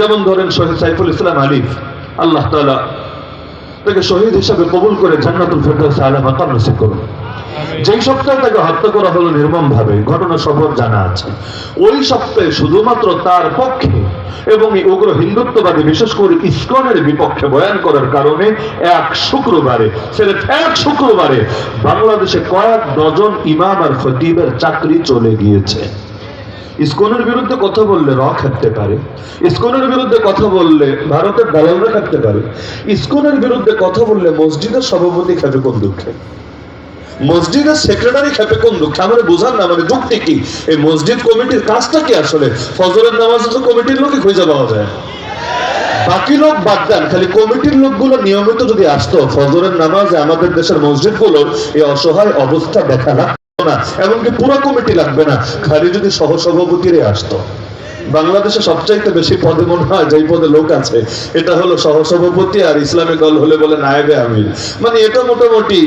যেমন ধরেন শহীদ সাইফুল ইসলাম আলিফ আল্লাহ তাআলা তাকে শহীদ হিসাবে কবুল করে জান্নাতুল ফেরদৌস আলা মাকাম নসিব করুন। যেই সপ্তাহে তাকে হত্যা করা হলো নির্মম ভাবে ঘটনা সবর জানা আছে। ওই সপ্তাহে শুধুমাত্র তার পক্ষে এবং এই উগ্র হিন্দুত্ববাদী বিশেষ করে ইস্কনের বিপক্ষে বয়ান করার কারণে এক শুক্রবারে সিলেট এক শুক্রবারে বাংলাদেশে কয়েক ডজন ইমাম আর ফতিবের চাকরি চলে গিয়েছে। ইসকনের বিরুদ্ধে কথা বললে র খেপতে পারে। ইসকনের বিরুদ্ধে কথা বললে ভারতের দালালরা খেপতে পারে। ইসকনের বিরুদ্ধে কথা বললে মসজিদের সভাপতি খেপে কোন দুঃখে? মসজিদের সেক্রেটারি খেপে কোন দুঃখে? আমার বোঝান না মানে যুক্তি কি? এই মসজিদ কমিটির কাজটা কি আসলে? ফজরের নামাজ তো কমিটির লোকই খুঁজে পাওয়া যায়। বাকি লোক বাদ দেন, খালি কমিটির লোকগুলো নিয়মিত যদি আসতো, ফজরের নামাজে আমাদের দেশের মসজিদগুলোর এই অসহায় অবস্থা দেখা লাগতো না, এমনকি পুরো কমিটি লাগবে না। খালি যদি সহসভাপতিরে আসতো। বাংলাদেশে সবচাইতে বেশি পদে মনে হয় যেই পদে লোক আছে, এটা হলো সহসভাপতি আর ইসলামী দল হলে বলে নায়েবে আমির। মানে এটা মোটামুটি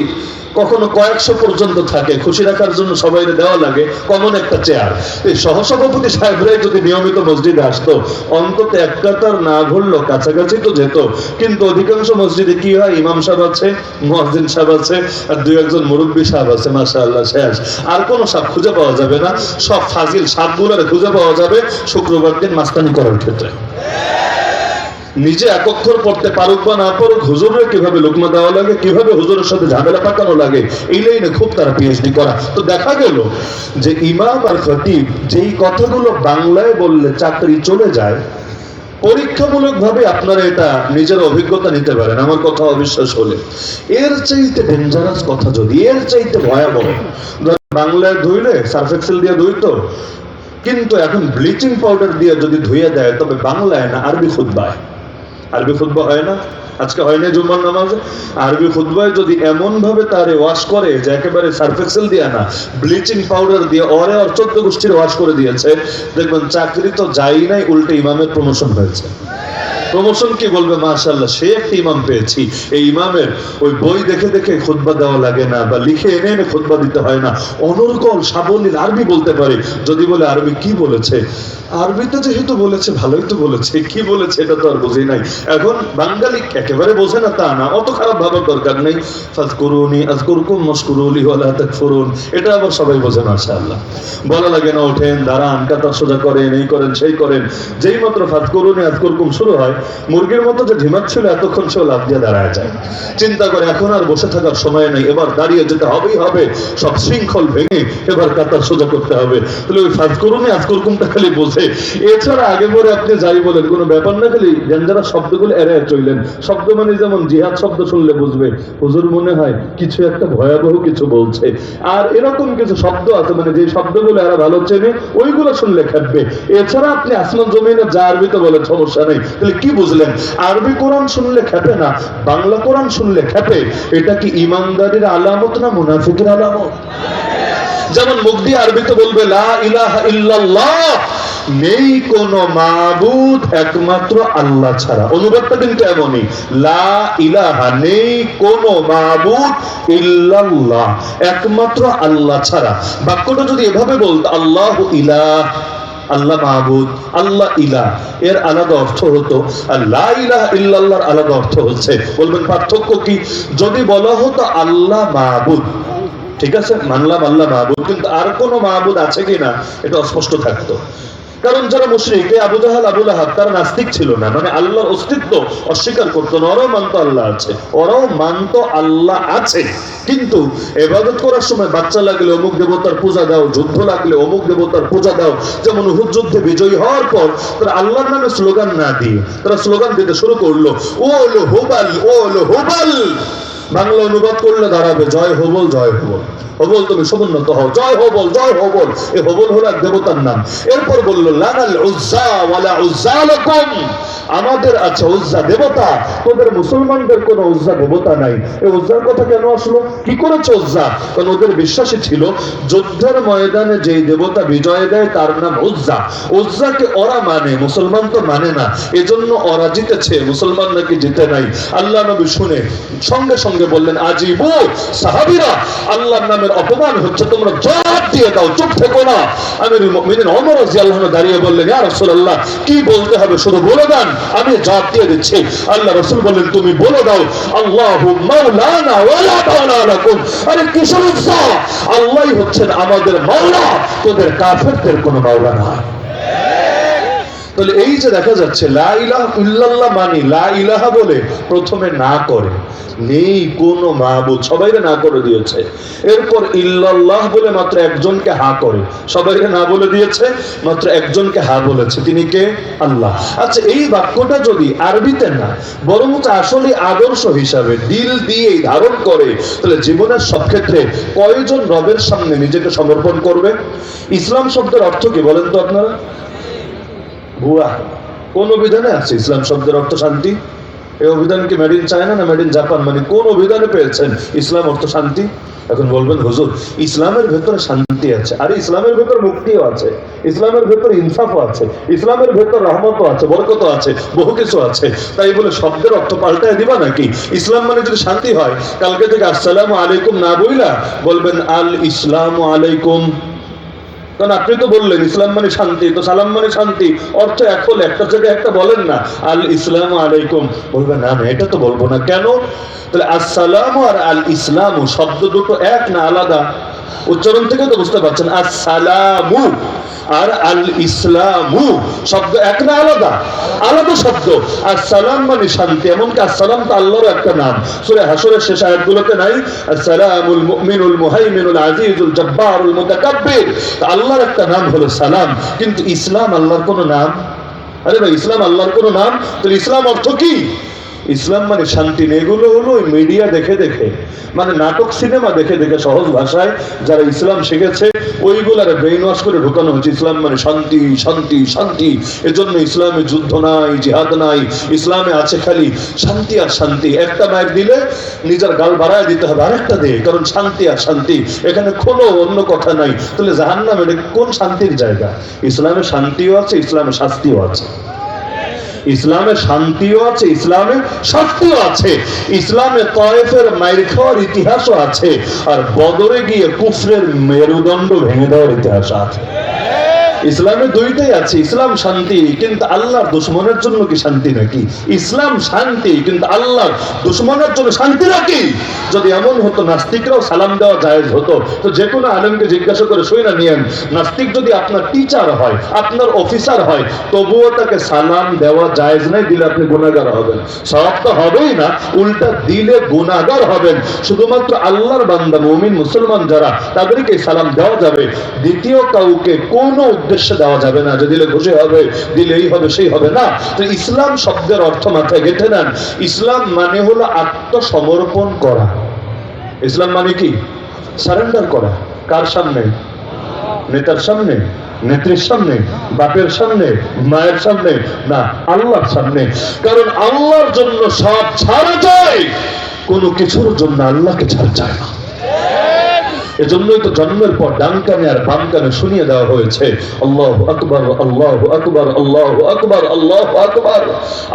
কখনো কয়েকশো পর্যন্ত থাকে। খুশি রাখার জন্য সবাই দেওয়া লাগে কমন একটা চেয়ার এই সহসভাপতি সাহেবরাই যদি নিয়মিত মসজিদে আসতো, অন্তত একটা তার না ঘুরলো, কাছাকাছি তো যেত। কিন্তু অধিকাংশ মসজিদে কি হয়? ইমাম সাহেব আছে মসজিদ সাহেব আছে, আর দুই একজন মুরব্বী সাহেব আছে মাসা আল্লাহ শেষ। আর কোনো সাপ খুঁজে পাওয়া যাবে না। সব ফাজিল সাপগুলোরে খুঁজে পাওয়া যাবে শুক্রবার দিন মাস্তানি করার ক্ষেত্রে। নিজে এক অক্ষর পড়তে পারুক বা না পারুক হুজুরের কীভাবে লোকমা দেওয়া লাগে, কীভাবে হুজুরের সাথে ঝামেলা পাকানো লাগে, এই লাইনে খুব তারা পিএইচডি করা। তো দেখা গেল যে ইমাম আর খতিব যেই কথাগুলো বাংলায় বললে চাকরি চলে যায় পরীক্ষামূলক ভাবে আপনারা এটা নিজের অভিজ্ঞতা নিতে পারেন, আমার কথা অবিশ্বাস হলে। এর চাইতে ডেঞ্জারাস কথা যদি, এর চাইতে ভয়াবহ বাংলায় ধুইলে সার্ফেক্সেল দিয়ে ধুইতো কিন্তু এখন ব্লিচিং পাউডার দিয়ে যদি ধুয়ে দেয়, তবে বাংলায় না, আরবি খুদ্বায় আরবি খুদ্া হয় না? আজকে হয় না জুম্মার নামাজে? আরবি খুদ্বায় যদি এমন ভাবে তারে ওয়াশ করে যে একেবারে সার্ফেক্সেল দিয়ে না ব্লিচিং পাউডার দিয়ে অরে অর চোদ্দ গোষ্ঠীর ওয়াশ করে দিয়েছে, দেখবেন চাকরি তো যাই নাই, উল্টে ইমামের প্রমোশন হয়েছে। প্রমোশন কি বলবে মাশাল্লাহ সে একটা ইমাম পেয়েছি। এই ইমামের ওই বই দেখে দেখে খুতবা দেওয়া লাগে না বা লিখে এনে এনে খুতবা দিতে হয় না। অনর্গল, সাবলীল আরবি বলতে পারে। যদি বলে আরবি কি বলেছে? আরবিতে যেহেতু বলেছে, ভালোই তো বলেছে। কি বলেছে এটা তো আর বুঝি নাই। এখন বাঙালি একেবারে বোঝে না তা না। অত খারাপ ভাবার দরকার নেই। ফাজকুরুনি আজকুরকুম মশকুরুলি ওয়ালা তাকফুরুন। এটা আবার সবাই বোঝে, মাশাআল্লাহ। বলা লাগে না, ওঠেন, দাঁড়ান কাতা সোজা করেন, এই করেন, সেই করেন। যেই মাত্র ফাজকুরুনি আজকুরকুম শুরু হয় মুরগির মতো যে ঝিমাচ্ছিল এতক্ষণ সে লাভ দিয়ে দাঁড়ায় যায়। চিন্তা করে, এখন আর বসে থাকার সময় নেই। এবার দাঁড়িয়ে যেতে হবেই হবে। সব শৃঙ্খল ভেঙে এবার কাতার সোজা করতে হবে। তাহলে ওই ফাজকুরুনি আজকুরকুমটা খালি বোঝে। এছাড়া আগে পরে আপনি যাই বলেন, কোনো ব্যাপার না, খালি যারা শব্দগুলো এড়ায় চললেন। শব্দ মানে যেমন জিহাদ শব্দ শুনলে বুঝবে। হুজুর মনে হয় কিছু একটা ভয়াবহ কিছু বলছে। আর এরকম কিছু শব্দ আছে মানে যে শব্দগুলো এরা ভালো চেনে, ওইগুলো শুনলে খাটবে এছাড়া আপনি আসমান জমিনে যা আরবিতে বলেন, সমস্যা নেই। তাহলে কি বুঝলেন? আরবি কোরআন শুনলে খেপে না, বাংলা কোরআন শুনলে খেপে। এটা কি ইমানদারির আলামত না মুনাফিকের আলামত? যেমন মুখ দিয়ে আরবিতে বলবে নেই কোন মাবুদ একমাত্র আল্লাহ ছাড়া। অনুবাদটা কিন্তু এমনই, লা ইলাহা নেই কোন মাবুদ ইল্লাল্লাহ, একমাত্র আল্লাহ ছাড়া। বাক্যটা যদি এভাবে বলতো, আল্লাহ ইলাহ আল্লাহ মাহবুদ, আল্লাহ ইলা এর আলাদা অর্থ হতো আল্লাহ ইলাহা আলাদা অর্থ হচ্ছে, বলবেন পার্থক্য কি? যদি বলা হতো আল্লাহ মাহবুদ, ঠিক আছে? মানলাম আল্লাহ মাহবুদ, কিন্তু আর কোনো মাহবুদ আছে কিনা? এটা অস্পষ্ট থাকতো। কারণ যারা মুশরিক আবু জাহাল আবুল আহাব তারা নাস্তিক ছিল না। মানে আল্লাহর অস্তিত্ব অস্বীকার করতো না। ওরাও মানতো আল্লাহ আছে। ওরাও মানতো আল্লাহ আছে। কিন্তু এবাদত করার সময় বাচ্চা লাগলে অমুক দেবতার পূজা দাও, যুদ্ধ লাগলে অমুক দেবতার পূজা দাও। যেমন উহুদ যুদ্ধে বিজয়ী হওয়ার পর তারা আল্লাহর নামে স্লোগান না দিয়ে তারা স্লোগান দিতে শুরু করল ও হলো হোবাল ও হলো হোবাল। বাংলা অনুবাদ করলে দাঁড়াবে, জয় হবল জয় হবল। হবল তুমি সমুন্নত হও, জয় হবল জয় হবল। এই হবল হলো এক দেবতার নাম। এরপর বলল, লানাল উজ্জা ওয়ালা উজ্জা আমাদের আছে উজ্জা দেবতা, তোদের মুসলমানদের কোনো উজ্জা দেবতা নাই। এই উজ্জার কথা কেন আসলো? কি করেছে উজ্জা? কারণ ওদের বিশ্বাসী ছিল, যুদ্ধের ময়দানে যেই দেবতা বিজয় দেয়, তার নাম উজ্জা। উজ্জাকে ওরা মানে মুসলমান তো মানে না। এজন্য ওরা জিতেছে, মুসলমান নাকি জিতে নাই। আল্লাহ নবী শুনে, সঙ্গে সঙ্গে সঙ্গে বললেন, আজিবু, সাহাবীরা, আল্লাহর নামের অপমান হচ্ছে, তোমরা জবাব দিয়ে দাও, চুপ থেকো না। আমিরুল মুমিনিন ওমর রাদিয়াল্লাহু আনহু দাঁড়িয়ে বললেন, ইয়া রাসূলুল্লাহ, কি বলতে হবে? শুধু বলে দেন, আমি জবাব দিয়ে দিচ্ছি। আল্লাহ রাসূল বললেন, তুমি বলে দাও, আল্লাহু মাওলানা ওয়ালা মাওলা লাকুম। আরে কিসের উৎসাহ আল্লাহই হচ্ছেন আমাদের মাওলা, তোদের কাফেরদের কোনো মাওলা না। তাহলে এই যে দেখা যাচ্ছে, লা ইলাহা মানি লা ইলাহা বলে প্রথমে না করে। নেই কোনো মাহবুদ সবাইরে না করে দিয়েছে। এরপর ইল্লাল্লাহ বলে মাত্র একজনকে হা করে। সবাইকে না বলে দিয়েছে, মাত্র একজনকে হা বলেছে। তিনি কে? আল্লাহ। আচ্ছা এই বাক্যটা যদি আরবিতে না বরং আসলে আদর্শ হিসাবে, দিল দিয়ে ধারণ করে, তাহলে জীবনের সব ক্ষেত্রে কয়জন রবের সামনে নিজেকে সমর্পণ করবে? ইসলাম শব্দের অর্থ কি বলেন তো আপনারা? ভুয়া। কোন অভিধানে আছে ইসলাম শব্দের অর্থ শান্তি? এই অভিধান কি মেড ইন চায়না না মেড ইন জাপান মানে কোন অভিধানে পেয়েছেন ইসলাম অর্থ শান্তি? এখন বলবেন, হুজুর, ইসলামের ভেতরে শান্তি আছে, আর ইসলামের ভেতর মুক্তিও আছে, ইসলামের ভেতর ইনসাফও আছে, ইসলামের ভেতর রহমতও আছে, বরকতও আছে, বহু কিছু আছে। তাই বলে শব্দের অর্থ পাল্টায় দিবা নাকি? ইসলাম মানে যদি শান্তি হয়, কালকে থেকে আসসালামু আলাইকুম না বইলা, বলবেন আল ইসলামু আলাইকুম। কারণ আপনি তো বললেন, ইসলাম মানে শান্তি, তো সালাম মানে শান্তি। অর্থ এক হলে একটা জায়গায় একটা বলেন না। আল ইসলাম আলাইকুম। বলবেন, না আমি এটা তো বলব না। কেন? তাহলে, আসসালাম আর আল ইসলাম শব্দ দুটো এক না আলাদা? উচ্চারণ থেকে তো বুঝতে পারছেন, আসসালামু আর আল ইসলামু শব্দ এক না আলাদা আলাদা শব্দ। আর সালাম মানে শান্তি, এমনকি আসসালাম তো আল্লাহর একটা নাম। সূরা হাসরের শেষ আয়াতগুলোতে নাই, আসসালামুল মুমিনুল মুহাইমিনুল আজিজুল জব্বারুল মুতাকাব্বির। আল্লাহর একটা নাম হলো সালাম, কিন্তু ইসলাম আল্লাহর কোনো নাম? আরে ভাই, ইসলাম আল্লাহর কোনো নাম? তো ইসলাম অর্থ কি? ইসলাম মানে শান্তি এগুলো হলো ওই মিডিয়া দেখে দেখে। মানে নাটক সিনেমা দেখে দেখে সহজ ভাষায় যারা ইসলাম শিখেছে, ওইগুলার ব্রেইন ওয়াশ করে ঢুকানো হচ্ছে ইসলাম মানে শান্তি শান্তি শান্তি। এজন্য ইসলামে যুদ্ধ নাই, জিহাদ নাই, ইসলামে আছে খালি শান্তি আর শান্তি। একটা মায়ের দিলে নিজের গাল বাড়ায় দিতে হবে, আরেকটা দিয়ে, কারণ শান্তি আর শান্তি। এখানে কোনো অন্য কথা নাই। তাহলে জাহান্নাম এটা কোন শান্তির জায়গা? ইসলামে শান্তিও আছে, ইসলামে শাস্তিও আছে। ইসলামে শান্তিও আছে, ইসলামে শক্তিও আছে, ইসলামে তয়েফের মাইর খাওয়ার ইতিহাসও আছে, আর বদরে গিয়ে কুফরের মেরুদণ্ড ভেঙে দেওয়ার ইতিহাস আছে। ইসলামে দুইটাই আছে, ইসলাম শান্তি, কিন্তু আল্লাহর দুশ্মনের জন্য কি শান্তি নাকি? ইসলাম শান্তি, কিন্তু আল্লাহর দুশ্মনের জন্য শান্তি নাকি? যদি এমন হতো, নাস্তিকরাও সালাম দেওয়া জায়েজ হতো। তো যে কোনো আলেমকে জিজ্ঞাসা করে শুই না নিয়েন। নাস্তিক যদি আপনার টিচার হয়, আপনার অফিসার হয়, তবুও তাকে সালাম দেওয়া জায়েজ নাই, দিলে আপনি গুণাগার হবেন। সব তো হবেই না, উল্টা দিলে গুণাগার হবেন। শুধুমাত্র আল্লাহর বান্দা, মুমিন, মুসলমান যারা তাদেরকে সালাম দেওয়া যাবে। দ্বিতীয় কাউকে কোনো উদ্দেশ্যে দেওয়া যাবে না। যে দিলে খুশি হবে দিলে এই হবে, সেই হবে না। তো ইসলাম শব্দের অর্থ মাথায় গেঁথে নেন। ইসলাম মানে হলো আত্মসমর্পণ করা। ইসলাম মানে কি? সারেন্ডার করা। কার সামনে? নেতার সামনে, নেত্রীর সামনে, বাপের সামনে, মায়ের সামনে, না, আল্লাহর সামনে। কারণ আল্লাহর জন্য সব ছাড়া যায়, কোনো কিছুর জন্য আল্লাহকে ছাড় যায় না। এজন্যই তো জন্মের পর ডান কানে আর বাম কানে শুনিয়ে দেওয়া হয়েছে। আল্লাহ আকবর আল্লাহ আকবর আল্লাহ আকবর আল্লাহ আকবর।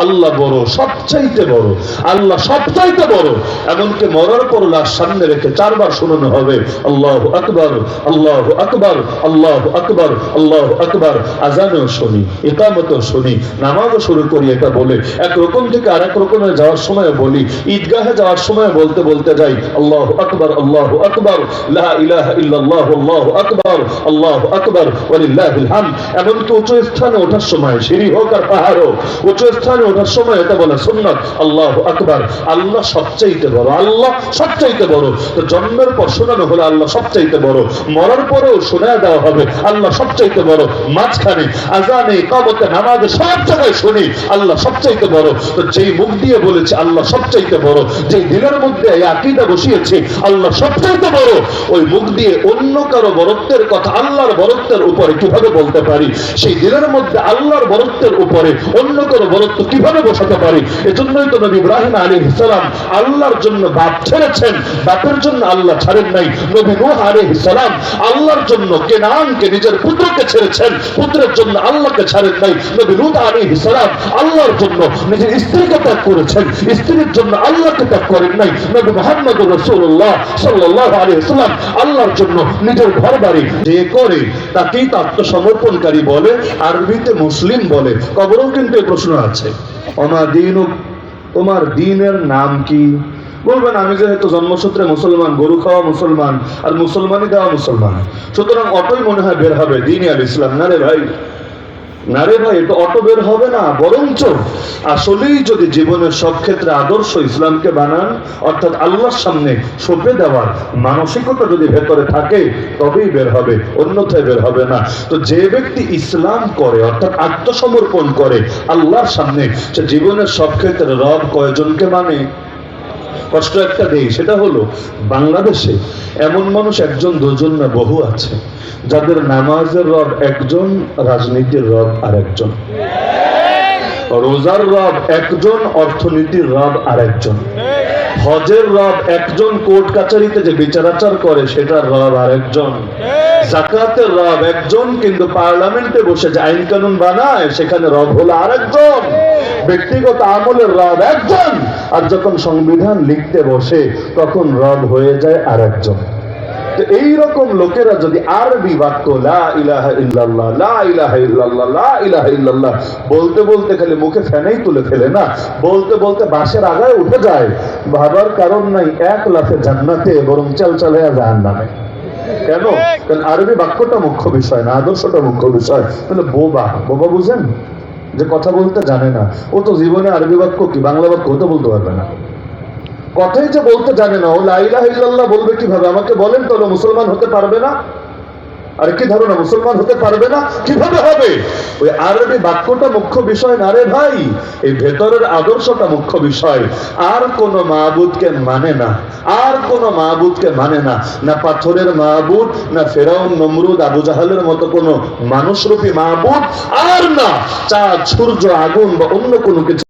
আল্লাহ বড়, সবচাইতে বড়। আল্লাহ সবচাইতে বড়। এমনকি মরার পর লাশ সামনে রেখে চারবার শোনানো হবে, আল্লাহ আকবর আল্লাহ আকবর আল্লাহ আকবর আল্লাহ আকবর। আজানেও শুনি একামতেও শুনি, নামাজও শুরু করি এটা বলে। এক রকম থেকে আরেক রকমের যাওয়ার সময় বলি, ঈদগাহে যাওয়ার সময় বলতে বলতে যাই, আল্লাহ আকবর আল্লাহ আকবর। লা ইলাহা ইল্লাল্লাহু, আল্লাহু আকবার আল্লাহু আকবার, ওয়ালিল্লাহিল হামদ। এমনকি উচ্চ স্থানে ওঠার সময়, সিঁড়ি হোক আর পাহাড় হোক উচ্চ স্থানে ওঠার সময় এটা বলা সুন্নাত। আল্লাহু আকবার, আল্লাহ সবচাইতে বড়, আল্লাহ সবচাইতে বড়। তো জন্মের পর শোনানো হলো, আল্লাহ সবচাইতে বড়। মরার পরেও শোনা দেওয়া হবে, আল্লাহ সবচাইতে বড়। মাঝখানে আজানে কামতে নামাজে সব জায়গায় শুনি, আল্লাহ সবচাইতে বড়। তো যেই মুখ দিয়ে বলেছে, আল্লাহ সবচাইতে বড়। যেই দিলের মধ্যে এই আকীদা বসিয়েছে, আল্লাহ সবচাইতে বড়। ওই মুখ দিয়ে অন্য কারও বরত্বের কথা আল্লাহর বরত্বের উপরে কীভাবে বলতে পারি? সেই দিলের মধ্যে আল্লাহর বরত্বের উপরে অন্য কারও বরত্ব কীভাবে বসাতে পারি? এজন্যই তো নবী ইব্রাহিম আলী ইসলাম আল্লাহর জন্য বাপ ছেড়েছেন। বাপের জন্য আল্লাহ ছাড়েন নাই। নবী নূহ আলী ইসলাম আল্লাহর জন্য কেনানকে নিজের পুত্রকে ছেড়েছেন। পুত্রের জন্য আল্লাহকে ছাড়েন নাই। নবী লুত আলী ইসলাম আল্লাহর জন্য নিজের স্ত্রীকে ত্যাগ করেছেন। স্ত্রীর জন্য আল্লাহকে ত্যাগ করেন নাই। নবী মোহাম্মদ রসুল্লাহ সাল্লাহ আলী ইসলাম আল্লাহর জন্য নিজের ঘর বাড়ি যে করে, তাকেই আত্মসমর্পণকারী বলে, আরবিতে মুসলিম বলে। কবরও কিন্তু এই প্রশ্ন আছে। আমার দিন, তোমার দিনের নাম কি? বলবেন, আমি যেহেতু জন্মসূত্রে মুসলমান, গরু খাওয়া মুসলমান, আর মুসলমানই দেওয়া মুসলমান। সুতরাং অটোই মনে হয় বের হবে, দিন আল ইসলাম না রে ভাই? না রে ভাই এটা অটো বের হবে না, বরঞ্চ আসলেই যদি জীবনের সব ক্ষেত্রে আদর্শ ইসলামকে বানান, অর্থাৎ আল্লাহর সামনে সঁপে দেওয়ার মানসিকতা যদি ভেতরে থাকে, তবেই বের হবে, অন্যথায় বের হবে না। তো যে ব্যক্তি ইসলাম করে, অর্থাৎ আত্মসমর্পণ করে, আল্লাহর সামনে সে জীবনের সব ক্ষেত্রে রব কয়জনকে মানে? কষ্ট একটা দেই, সেটা হলো বাংলাদেশে এমন মানুষ একজন, দুজন না বহু আছে, যাদের নামাজের রব একজন, রাজনীতির রব আর একজন রোজার রব একজন, অর্থনীতির রব আর একজন হজের রব একজন, কোর্ট কাচারিতে যে বিচারাচার করে, সেটার রব আর একজন জাকাতের রব একজন, কিন্তু পার্লামেন্টে বসে যে আইন কানুন বানায়, সেখানে রব হলো আর একজন ব্যক্তিগত আমলের রব একজন। আর যখন সংবিধান লিখতে বসে তখন রব হয়ে যায় আর একজন তো এইরকম লোকেরা যদি আরবি বাক্য লা ইলাহা ইল্লাল্লাহ লা ইলাহা ইল্লাল্লাহ লা ইলাহা ইল্লাল্লাহ বলতে বলতে খালি মুখে ফ্যানেই তুলে ফেলে না? বলতে বলতে বাসের আগায় উঠে যায়। ভাবার কারণ নাই এক লাফে জান্নাতে বরং চাল চালে জাহান নামে কেন কারণ আরবি বাক্যটা মুখ্য বিষয় না আদর্শটা মুখ্য বিষয়। তাহলে বোবা বোবা বুঝেন? যে কথা বলতে জানে না, ও তো জীবনে আরবি বাক্য কি, বাংলা বাক্য তো বলতে পারবে না। কথাই যে বলতে জানে না, ও লাইলা বলবে কীভাবে? আমাকে বলেন তাহলে মুসলমান হতে পারবে না? আর কি ধারণা মুসলমান হতে পারবে না? কীভাবে হবে? ওই আরবি বাক্যটা মুখ্য বিষয় না রে ভাই? এই ভেতরের আদর্শটা মুখ্য বিষয়। আর কোন মাহবুদকে মানে না। আর কোন মাহবুদকে মানে না। না পাথরের মাহবুদ না ফেরাউন, নমরুদ, আবু জাহালের মতো কোন মানুষরূপী মাহবুদ আর না চাঁদ, সূর্য, আগুন বা অন্য কোনো কিছু